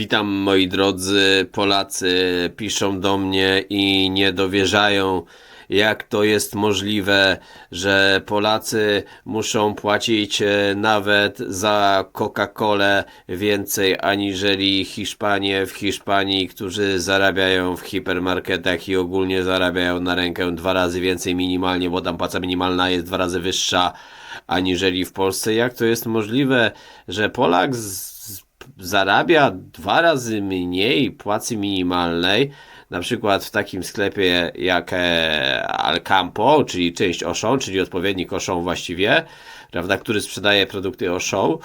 Witam moi drodzy Polacy. Piszą do mnie i nie dowierzają, jak to jest możliwe, że Polacy muszą płacić e, nawet za Coca-Colę więcej aniżeli Hiszpanie w Hiszpanii, którzy zarabiają w hipermarketach i ogólnie zarabiają na rękę dwa razy więcej minimalnie, bo tam płaca minimalna jest dwa razy wyższa aniżeli w Polsce. Jak to jest możliwe, że Polak z zarabia dwa razy mniej płacy minimalnej, na przykład w takim sklepie jak e, Alcampo, czyli część Auchan, czyli odpowiednik Auchan właściwie, prawda, który sprzedaje produkty Auchan,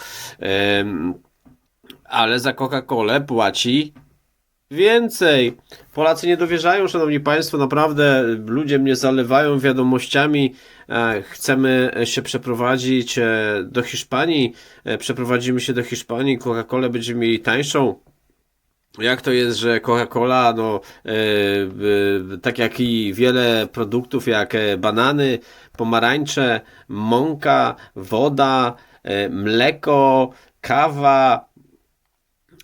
ale za Coca-Colę płaci więcej. Polacy nie dowierzają, szanowni państwo, naprawdę ludzie mnie zalewają wiadomościami. E, chcemy się przeprowadzić e, do Hiszpanii. E, przeprowadzimy się do Hiszpanii, Coca-Colę będziemy mieli tańszą. Jak to jest, że Coca-Cola, no, tak jak i wiele produktów, jak banany, pomarańcze, mąka, woda, mleko, kawa,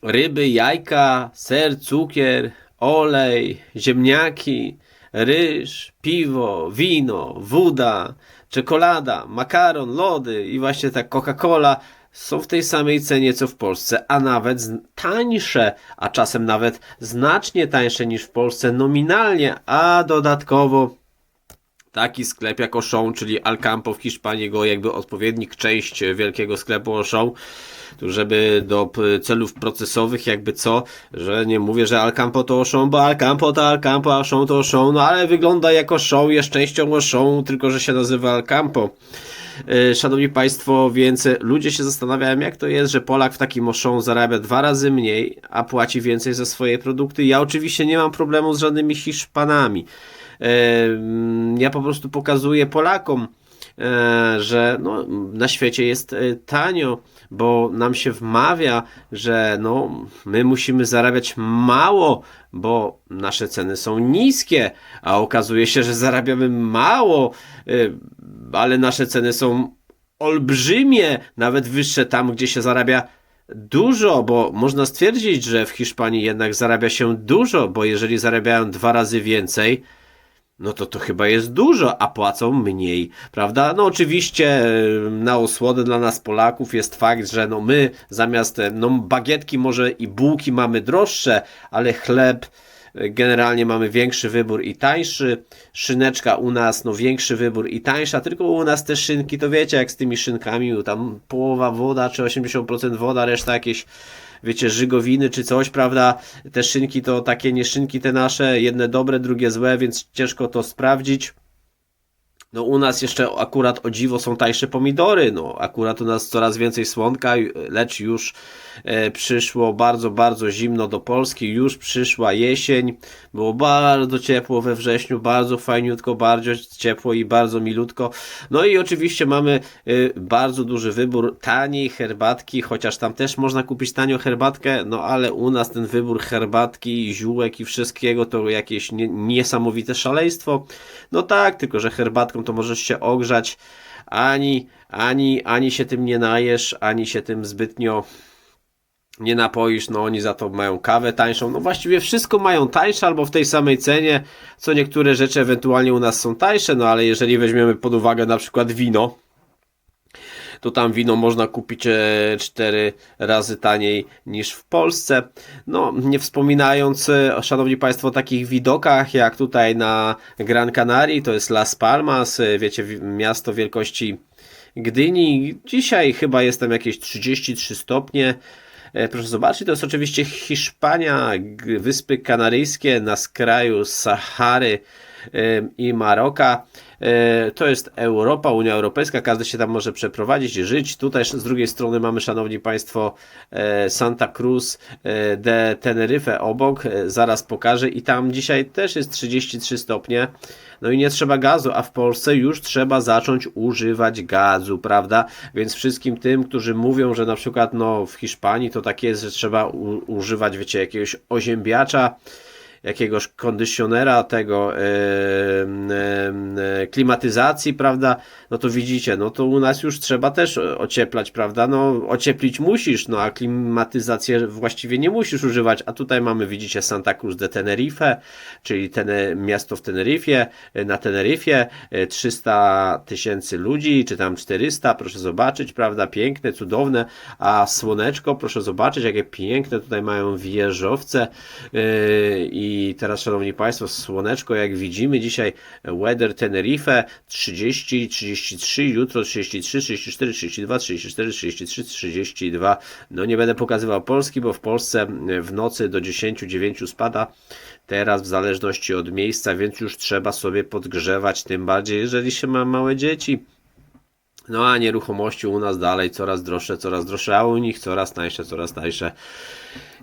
ryby, jajka, ser, cukier, olej, ziemniaki, ryż, piwo, wino, woda, czekolada, makaron, lody i właśnie ta Coca-Cola są w tej samej cenie co w Polsce, a nawet tańsze, a czasem nawet znacznie tańsze niż w Polsce nominalnie, a dodatkowo taki sklep jak Auchan, czyli Alcampo w Hiszpanii, go jakby odpowiednik, część wielkiego sklepu Auchan, żeby do celów procesowych jakby co, że nie mówię, że Alcampo to Auchan, bo Alcampo to Alcampo, Auchan to Auchan, no ale wygląda jako Auchan, jest częścią Auchan, tylko że się nazywa Alcampo. E, szanowni Państwo, więc ludzie się zastanawiają, jak to jest, że Polak w takim Auchan zarabia dwa razy mniej, a płaci więcej za swoje produkty. Ja oczywiście nie mam problemu z żadnymi Hiszpanami. Ja po prostu pokazuję Polakom, e, że no, na świecie jest e, tanio, bo nam się wmawia, że no, my musimy zarabiać mało, bo nasze ceny są niskie, a okazuje się, że zarabiamy mało, e, ale nasze ceny są olbrzymie, nawet wyższe tam, gdzie się zarabia dużo, bo można stwierdzić, że w Hiszpanii jednak zarabia się dużo, bo jeżeli zarabiają dwa razy więcej, no to to chyba jest dużo, a płacą mniej, prawda? No oczywiście na osłodę dla nas Polaków jest fakt, że no my zamiast no bagietki może i bułki mamy droższe, ale chleb generalnie mamy większy wybór i tańszy. Szyneczka u nas, no większy wybór i tańsza, tylko u nas te szynki, to wiecie jak z tymi szynkami, tam połowa woda czy 80% woda, reszta jakieś wiecie, żygowiny czy coś, prawda? Te szynki to takie nie szynki te nasze, jedne dobre, drugie złe, więc ciężko to sprawdzić. No u nas jeszcze akurat o dziwo są tańsze pomidory, no akurat u nas coraz więcej słonka, lecz już e, przyszło bardzo, bardzo zimno do Polski, już przyszła jesień, było bardzo ciepło we wrześniu, bardzo fajniutko, bardzo ciepło i bardzo milutko. No i oczywiście mamy e, bardzo duży wybór taniej herbatki, chociaż tam też można kupić tanią herbatkę, no ale u nas ten wybór herbatki, ziółek i wszystkiego to jakieś nie, niesamowite szaleństwo. No tak, tylko że herbatką to możesz się ogrzać, ani, ani, ani się tym nie najesz, ani się tym zbytnio nie napoisz, no oni za to mają kawę tańszą, no właściwie wszystko mają tańsze albo w tej samej cenie, co niektóre rzeczy ewentualnie u nas są tańsze, no ale jeżeli weźmiemy pod uwagę na przykład wino, to tam wino można kupić 4 e, razy taniej niż w Polsce. No, nie wspominając, e, szanowni Państwo, o takich widokach jak tutaj na Gran Canaria, to jest Las Palmas, e, wiecie, miasto wielkości Gdyni. Dzisiaj chyba jestem jakieś 33 stopnie. Proszę zobaczyć, to jest oczywiście Hiszpania, Wyspy Kanaryjskie na skraju Sahary i Maroka. E, to jest Europa, Unia Europejska, każdy się tam może przeprowadzić, żyć. Tutaj z drugiej strony mamy, szanowni Państwo, e, Santa Cruz e, de Tenerife obok, zaraz pokażę i tam dzisiaj też jest 33 stopnie. No i nie trzeba gazu, a w Polsce już trzeba zacząć używać gazu, prawda? Więc wszystkim tym, którzy mówią, że na przykład no, w Hiszpanii to tak jest, że trzeba używać, wiecie, jakiegoś oziębiacza, jakiegoś kondycjonera tego e, e, e, klimatyzacji, prawda, no to widzicie, no to u nas już trzeba też ocieplać, prawda, no ocieplić musisz, no a klimatyzację właściwie nie musisz używać, a tutaj mamy, widzicie, Santa Cruz de Tenerife, czyli ten, miasto w Teneryfie, na Teneryfie, 300 tysięcy ludzi, czy tam 400, proszę zobaczyć, prawda, piękne, cudowne, a słoneczko, proszę zobaczyć, jakie piękne tutaj mają wieżowce yy, i teraz, szanowni państwo, słoneczko, jak widzimy dzisiaj, weather Tenerife 30, 33, jutro 33, 34, 32, 34, 33, 32, no nie będę pokazywał Polski, bo w Polsce w nocy do 10, 9 spada, teraz w zależności od miejsca, więc już trzeba sobie podgrzewać, tym bardziej jeżeli się ma małe dzieci. No a nieruchomości u nas dalej coraz droższe, coraz droższe, a u nich coraz tańsze, coraz tańsze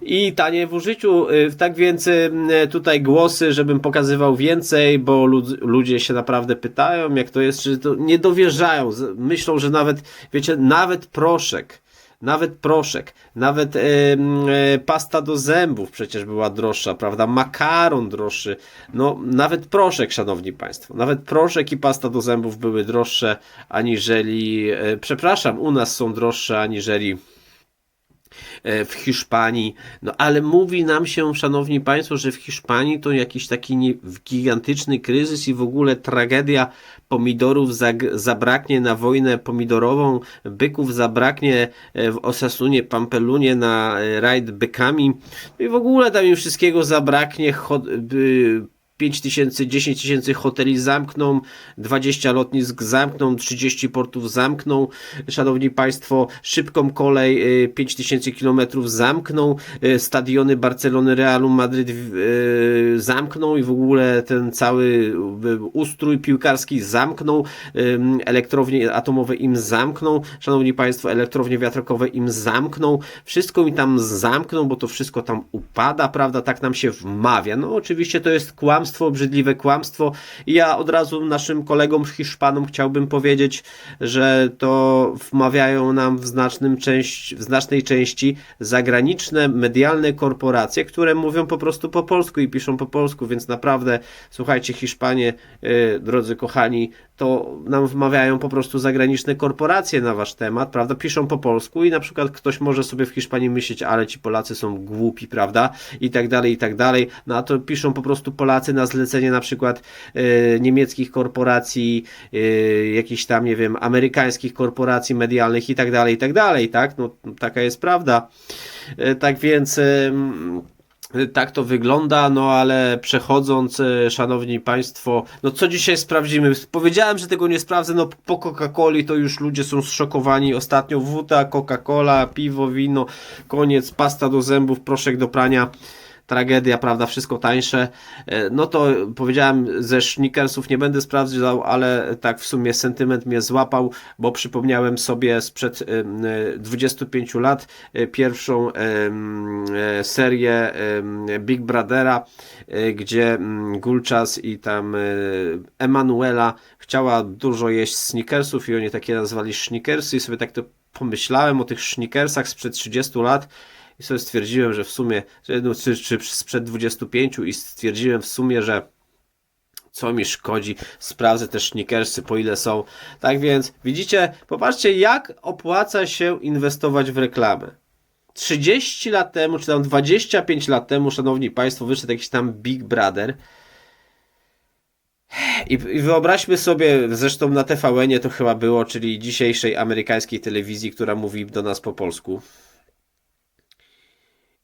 i tanie w użyciu. Y, tak więc y, tutaj głosy, żebym pokazywał więcej, bo ludzie się naprawdę pytają, jak to jest, czy to nie dowierzają. Myślą, że nawet, wiecie, nawet proszek nawet proszek, nawet e, e, pasta do zębów przecież była droższa, prawda? Makaron droższy, no nawet proszek, szanowni państwo, nawet proszek i pasta do zębów były droższe aniżeli, e, przepraszam, u nas są droższe aniżeli w Hiszpanii. No ale mówi nam się, szanowni państwo, że w Hiszpanii to jakiś taki gigantyczny kryzys i w ogóle tragedia pomidorów zabraknie na wojnę pomidorową, byków zabraknie e, w Osasunie, Pampelunie na e, rajd bykami no i w ogóle tam im wszystkiego zabraknie 5 tysięcy, 10 tysięcy hoteli zamkną, 20 lotnisk zamkną, 30 portów zamkną, szanowni państwo, szybką kolej 5 y, tysięcy kilometrów zamkną, y, stadiony Barcelony, Realu Madryt y, zamkną i w ogóle ten cały ustrój piłkarski zamkną, elektrownie atomowe im zamkną, szanowni państwo, elektrownie wiatrakowe im zamkną, wszystko mi tam zamkną, bo to wszystko tam upada, prawda, tak nam się wmawia. No oczywiście to jest kłamstwo, kłamstwo, obrzydliwe kłamstwo. I ja od razu naszym kolegom Hiszpanom chciałbym powiedzieć, że to wmawiają nam w, znacznym część, w znacznej części zagraniczne, medialne korporacje, które mówią po prostu po polsku i piszą po polsku, więc naprawdę, słuchajcie, Hiszpanie, yy, drodzy kochani, to nam wmawiają po prostu zagraniczne korporacje na wasz temat, prawda? Piszą po polsku i na przykład ktoś może sobie w Hiszpanii myśleć, ale ci Polacy są głupi, prawda? I tak dalej, i tak dalej. No a to piszą po prostu Polacy na zlecenie na przykład e, niemieckich korporacji, e, jakichś tam, nie wiem, amerykańskich korporacji medialnych i tak dalej, i tak dalej, tak? No taka jest prawda. E, tak więc tak to wygląda, no ale przechodząc, e, szanowni państwo, no co dzisiaj sprawdzimy? Powiedziałem, że tego nie sprawdzę, no po Coca-Coli to już ludzie są zszokowani. Ostatnio woda, Coca-Cola, piwo, wino, koniec, pasta do zębów, proszek do prania tragedia, prawda, wszystko tańsze. E, no to powiedziałem, ze Schnickersów nie będę sprawdzał, ale tak w sumie sentyment mnie złapał, bo przypomniałem sobie sprzed 25 e, lat e, pierwszą serię Big Brothera, gdzie Gulczas i tam Emanuela chciała dużo jeść Snickersów i oni takie nazwali Schnickersy i sobie tak to pomyślałem o tych Schnickersach sprzed 30 lat i sobie stwierdziłem, że w sumie, no, czy, czy sprzed 25 i stwierdziłem w sumie, że co mi szkodzi, sprawdzę też sneakersy, po ile są. Tak więc widzicie, popatrzcie jak opłaca się inwestować w reklamę. 30 lat temu, czy tam 25 lat temu, szanowni państwo, wyszedł jakiś tam Big Brother. I, wyobraźmy sobie, zresztą na TVN to chyba było, czyli dzisiejszej amerykańskiej telewizji, która mówi do nas po polsku.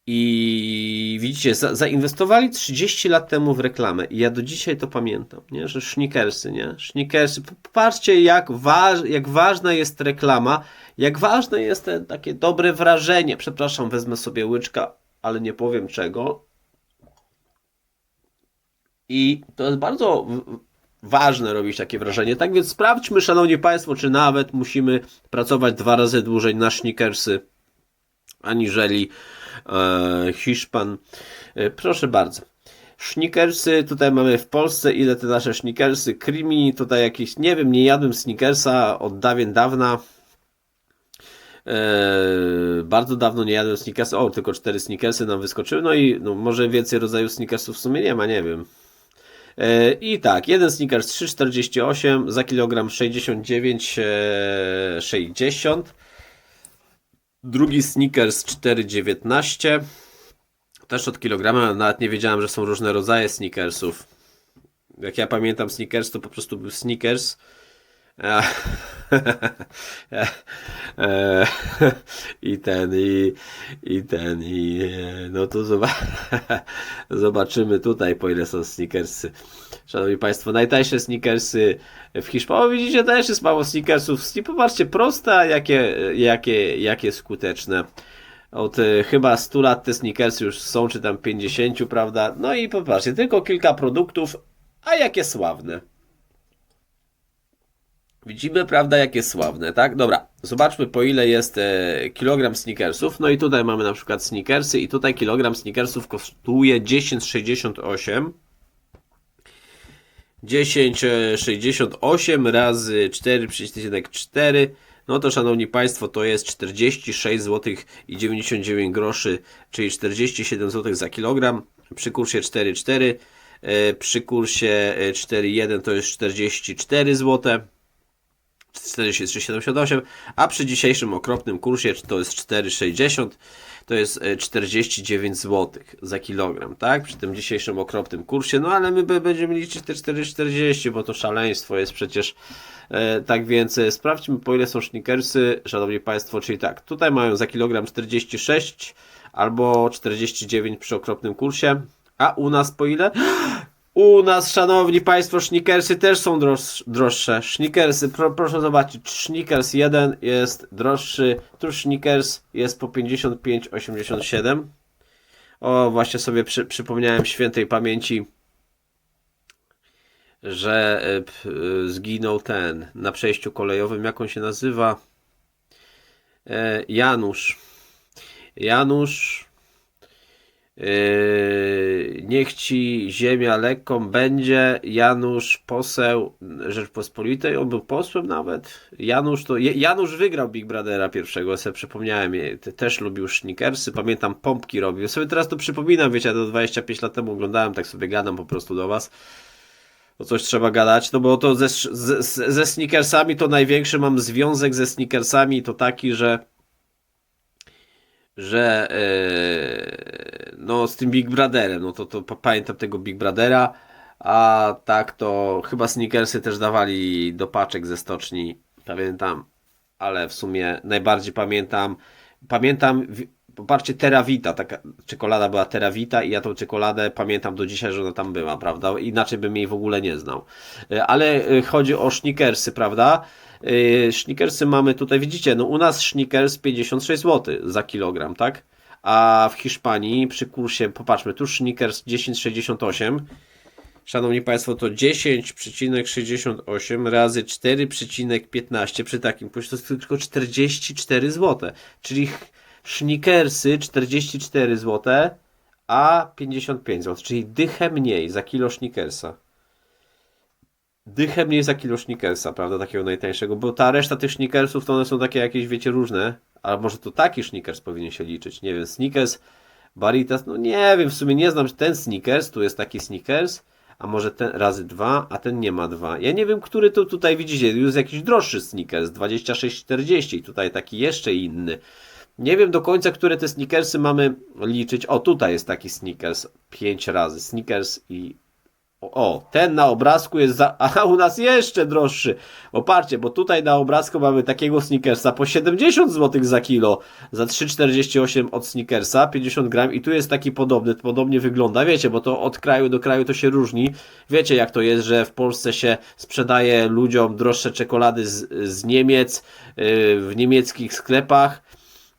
I widzicie, za, zainwestowali 30 lat temu w reklamę i ja do dzisiaj to pamiętam, nie? że Schnickersy, nie? Schnickersy, popatrzcie jak, waż, jak ważna jest reklama, jak ważne jest te, takie dobre wrażenie. Przepraszam, wezmę sobie łyczka, ale nie powiem czego. I to jest bardzo ważne robić takie wrażenie. Tak więc sprawdźmy, szanowni państwo, czy nawet musimy pracować dwa razy dłużej na Schnickersy, aniżeli Hiszpan. E, proszę bardzo. Snickersy, tutaj mamy w Polsce, ile te nasze snickersy, creamy, tutaj jakieś, nie wiem, nie jadłem snickersa od dawien dawna. Eee, bardzo dawno nie jadłem sneakersów. O, tylko cztery sneakersy nam wyskoczyły. No i no, może więcej rodzajów sneakersów w sumie nie ma, nie wiem. Eee, I tak, jeden sneakers 3,48 za kilogram 69,60. Drugi sneakers 4,19. Też od kilograma, nawet nie wiedziałem, że są różne rodzaje sneakersów. Jak ja pamiętam sneakers, to po prostu był sneakers. E, I ten, i, i ten, i e, no to zoba- zobaczymy tutaj, po ile są sneakersy. Szanowni Państwo, najtańsze sneakersy w Hiszpanii. Widzicie, też jest mało sneakersów. Popatrzcie, proste, a jakie, jakie, jakie skuteczne. Od e, chyba 100 lat te sneakersy już są, czy tam 50, prawda? No i popatrzcie, tylko kilka produktów, a jakie sławne. Widzimy, prawda, jakie sławne, tak? Dobra, zobaczmy po ile jest e, kilogram sneakersów. No i tutaj mamy na przykład sneakersy i tutaj kilogram sneakersów kosztuje 10,68. 10,68 razy 4,4 no to szanowni Państwo to jest 46 zł i 99 groszy, czyli 47 zł za kilogram przy kursie 4,4 e, przy kursie e, 4,1 to jest 44 zł 43,78, a przy dzisiejszym okropnym kursie to jest 4,60, to jest e, 49 zł za kilogram, tak? Przy tym dzisiejszym okropnym kursie, no ale my będziemy liczyć te 4,40, bo to szaleństwo jest przecież. E, tak więc e, sprawdźmy po ile są sneakersy, szanowni Państwo, czyli tak, tutaj mają za kilogram 46 albo 49 przy okropnym kursie, a u nas po ile? U nas, szanowni państwo, sneakersy też są droż, droższe. Sneakersy, pro, proszę zobaczyć, sneakers 1 jest droższy, tu sneakers jest po 55,87. O, właśnie sobie przy, przypomniałem świętej pamięci, że e, e, zginął ten na przejściu kolejowym, jak on się nazywa? E, Janusz. Janusz Yy, niech ci ziemia lekką będzie. Janusz, poseł Rzeczpospolitej, on był posłem nawet. Janusz to. Janusz wygrał Big Brothera pierwszego, ja sobie przypomniałem. Też lubił sneakersy, pamiętam, pompki robił. Sobie teraz to przypominam, wiecie, ja to 25 lat temu oglądałem, tak sobie gadam po prostu do was. O coś trzeba gadać, no bo to ze, ze, ze sneakersami to największy mam związek ze sneakersami to taki, że że yy, no z tym Big Brotherem, no to, to pamiętam tego Big Brothera, a tak to chyba sneakersy też dawali do paczek ze stoczni, pamiętam, ale w sumie najbardziej pamiętam, pamiętam, popatrzcie, Teravita, taka czekolada była Teravita i ja tą czekoladę pamiętam do dzisiaj, że ona tam była, prawda, inaczej bym jej w ogóle nie znał, ale chodzi o sneakersy, prawda, Snickersy mamy tutaj, widzicie, no u nas Snickers 56 zł za kilogram, tak? A w Hiszpanii przy kursie, popatrzmy, tu Snickers 10,68. Szanowni Państwo, to 10,68 razy 4,15 przy takim kursie to jest tylko 44 zł. Czyli Snickersy 44 zł, a 55 zł, czyli dychę mniej za kilo Snickersa dychę mniej za kilo Snickersa, prawda, takiego najtańszego, bo ta reszta tych Snickersów to one są takie jakieś, wiecie, różne, ale może to taki Snickers powinien się liczyć, nie wiem, Snickers, Baritas, no nie wiem, w sumie nie znam, ten Snickers, tu jest taki Snickers, a może ten razy dwa, a ten nie ma dwa. Ja nie wiem, który to tutaj widzicie, jest jakiś droższy Snickers, 26,40, tutaj taki jeszcze inny. Nie wiem do końca, które te Snickersy mamy liczyć. O, tutaj jest taki Snickers, 5 razy Snickers i o, ten na obrazku jest za... A u nas jeszcze droższy. Oparcie, bo tutaj na obrazku mamy takiego sneakersa po 70 zł za kilo. Za 3,48 od sneakersa, 50 gram i tu jest taki podobny, podobnie wygląda. Wiecie, bo to od kraju do kraju to się różni. Wiecie jak to jest, że w Polsce się sprzedaje ludziom droższe czekolady z, z Niemiec, yy, w niemieckich sklepach,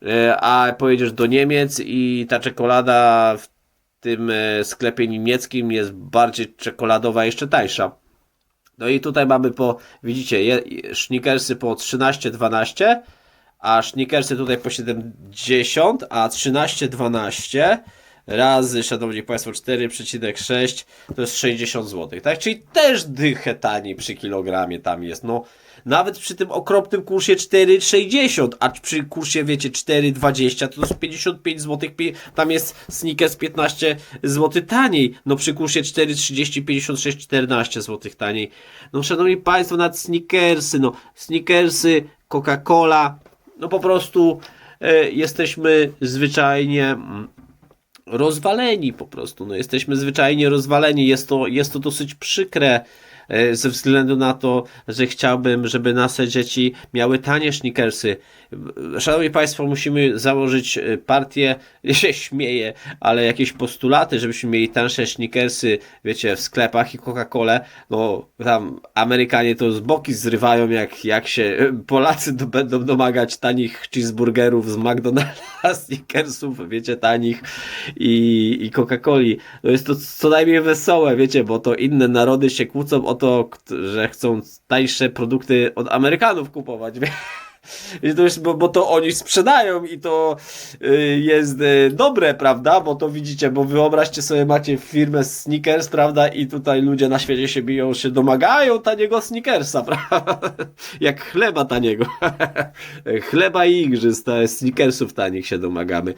yy, a pojedziesz do Niemiec i ta czekolada w tym e, sklepie niemieckim jest bardziej czekoladowa, jeszcze tańsza. No i tutaj mamy po, widzicie, Snickersy po 13-12, a Snickersy tutaj po 70, a 13-12 razy, szanowni państwo, 4,6 to jest 60 zł, tak? Czyli też dychę taniej przy kilogramie tam jest, no. Nawet przy tym okropnym kursie 4,60, a przy kursie, wiecie, 4,20 to jest 55 zł, tam jest sneakers 15 zł taniej. No przy kursie 4,30, 56, 14 zł taniej. No szanowni państwo, nad sneakersy, no sneakersy, Coca-Cola, no po prostu e, jesteśmy zwyczajnie mm, rozwaleni po prostu. No, jesteśmy zwyczajnie rozwaleni. Jest to, jest to dosyć przykre ze względu na to, że chciałbym, żeby nasze dzieci miały tanie sneakersy. Szanowni Państwo, musimy założyć e, partię, się śmieję, ale jakieś postulaty, żebyśmy mieli tańsze sneakersy, wiecie, w sklepach i Coca-Colę, no tam Amerykanie to z boki zrywają, jak, jak się e, Polacy do, będą domagać tanich cheeseburgerów z McDonalda, sneakersów, wiecie, tanich i, i Coca-Coli. No jest to co najmniej wesołe, wiecie, bo to inne narody się kłócą o to, że chcą tańsze produkty od Amerykanów kupować. I to jest, bo, bo to oni sprzedają i to y, jest y, dobre, prawda? Bo to widzicie, bo wyobraźcie sobie, macie firmę Snickers, prawda? I tutaj ludzie na świecie się biją, się domagają taniego Snickersa, prawda? Jak chleba taniego. chleba i igrzysk, Snickersów tanich się domagamy.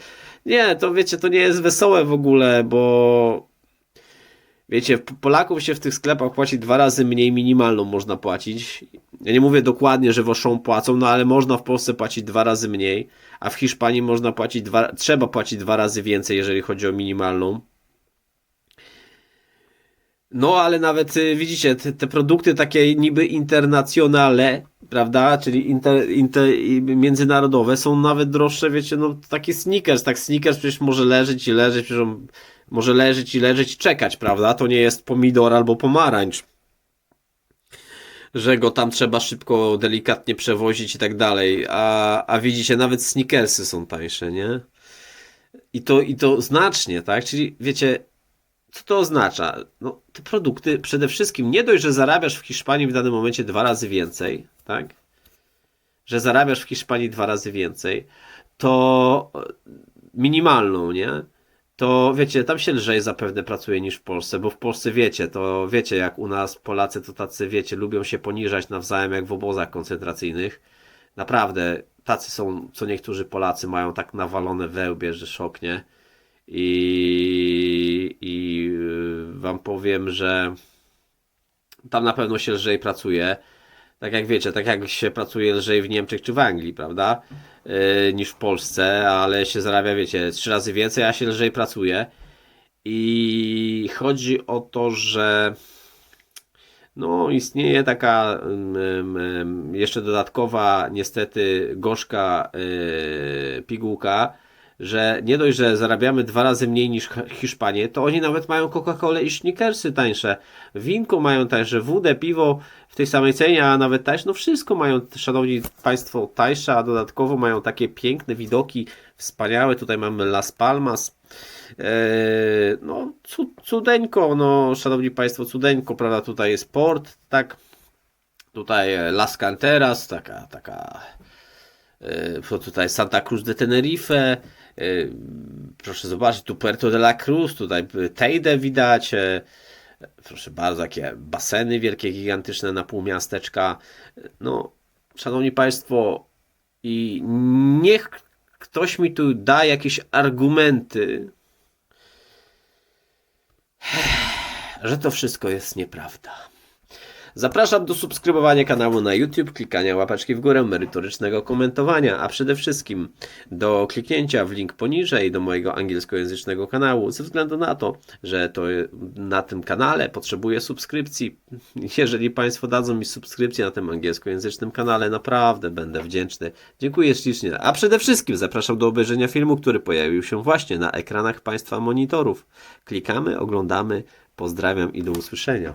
Nie, to wiecie, to nie jest wesołe w ogóle, bo Wiecie, Polaków się w tych sklepach płaci dwa razy mniej minimalną można płacić. Ja nie mówię dokładnie, że woszą płacą, no ale można w Polsce płacić dwa razy mniej, a w Hiszpanii można płacić dwa, trzeba płacić dwa razy więcej, jeżeli chodzi o minimalną. No, ale nawet y, widzicie, te, te produkty takie niby internacjonale, prawda, czyli inter, inter, międzynarodowe są nawet droższe, wiecie, no taki sneakers, tak sneakers przecież może leżeć i leżeć, przecież on może leżeć i leżeć i czekać, prawda, to nie jest pomidor albo pomarańcz, że go tam trzeba szybko, delikatnie przewozić i tak dalej, a, a widzicie, nawet sneakersy są tańsze, nie? I to, I to znacznie, tak, czyli wiecie, co to oznacza? No, te produkty przede wszystkim nie dość, że zarabiasz w Hiszpanii w danym momencie dwa razy więcej, tak? Że zarabiasz w Hiszpanii dwa razy więcej, to minimalną, nie? To wiecie, tam się lżej zapewne pracuje niż w Polsce, bo w Polsce wiecie, to wiecie, jak u nas Polacy to tacy, wiecie, lubią się poniżać nawzajem jak w obozach koncentracyjnych. Naprawdę, tacy są, co niektórzy Polacy mają tak nawalone wełbie, że szok, nie? I, i y, wam powiem, że tam na pewno się lżej pracuje. Tak jak wiecie, tak jak się pracuje lżej w Niemczech czy w Anglii, prawda? Yy, niż w Polsce, ale się zarabia, wiecie, trzy razy więcej, a się lżej pracuje. I chodzi o to, że no, istnieje taka ym, jeszcze dodatkowa, niestety, gorzka yy, pigułka, że nie dość, że zarabiamy dwa razy mniej niż Hiszpanie, to oni nawet mają Coca-Colę i Snickersy tańsze. Winko mają tańsze, wódę, piwo w tej samej cenie, a nawet tańsze. No wszystko mają, szanowni Państwo, tańsze, a dodatkowo mają takie piękne widoki, wspaniałe. Tutaj mamy Las Palmas. Eee, no, cu- cudeńko, no, szanowni Państwo, cudeńko, prawda, tutaj jest port, tak, tutaj e, Las Canteras, taka, taka, e, tutaj Santa Cruz de Tenerife, proszę zobaczyć, tu Puerto de la Cruz, tutaj Teide widać, e, proszę bardzo, jakie baseny wielkie, gigantyczne na pół miasteczka, no, szanowni Państwo, i niech ktoś mi tu da jakieś argumenty, że to wszystko jest nieprawda. Zapraszam do subskrybowania kanału na YouTube, klikania łapeczki w górę, merytorycznego komentowania, a przede wszystkim do kliknięcia w link poniżej do mojego angielskojęzycznego kanału, ze względu na to, że to na tym kanale potrzebuję subskrypcji. Jeżeli Państwo dadzą mi subskrypcję na tym angielskojęzycznym kanale, naprawdę będę wdzięczny. Dziękuję ślicznie. A przede wszystkim zapraszam do obejrzenia filmu, który pojawił się właśnie na ekranach Państwa monitorów. Klikamy, oglądamy. Pozdrawiam i do usłyszenia.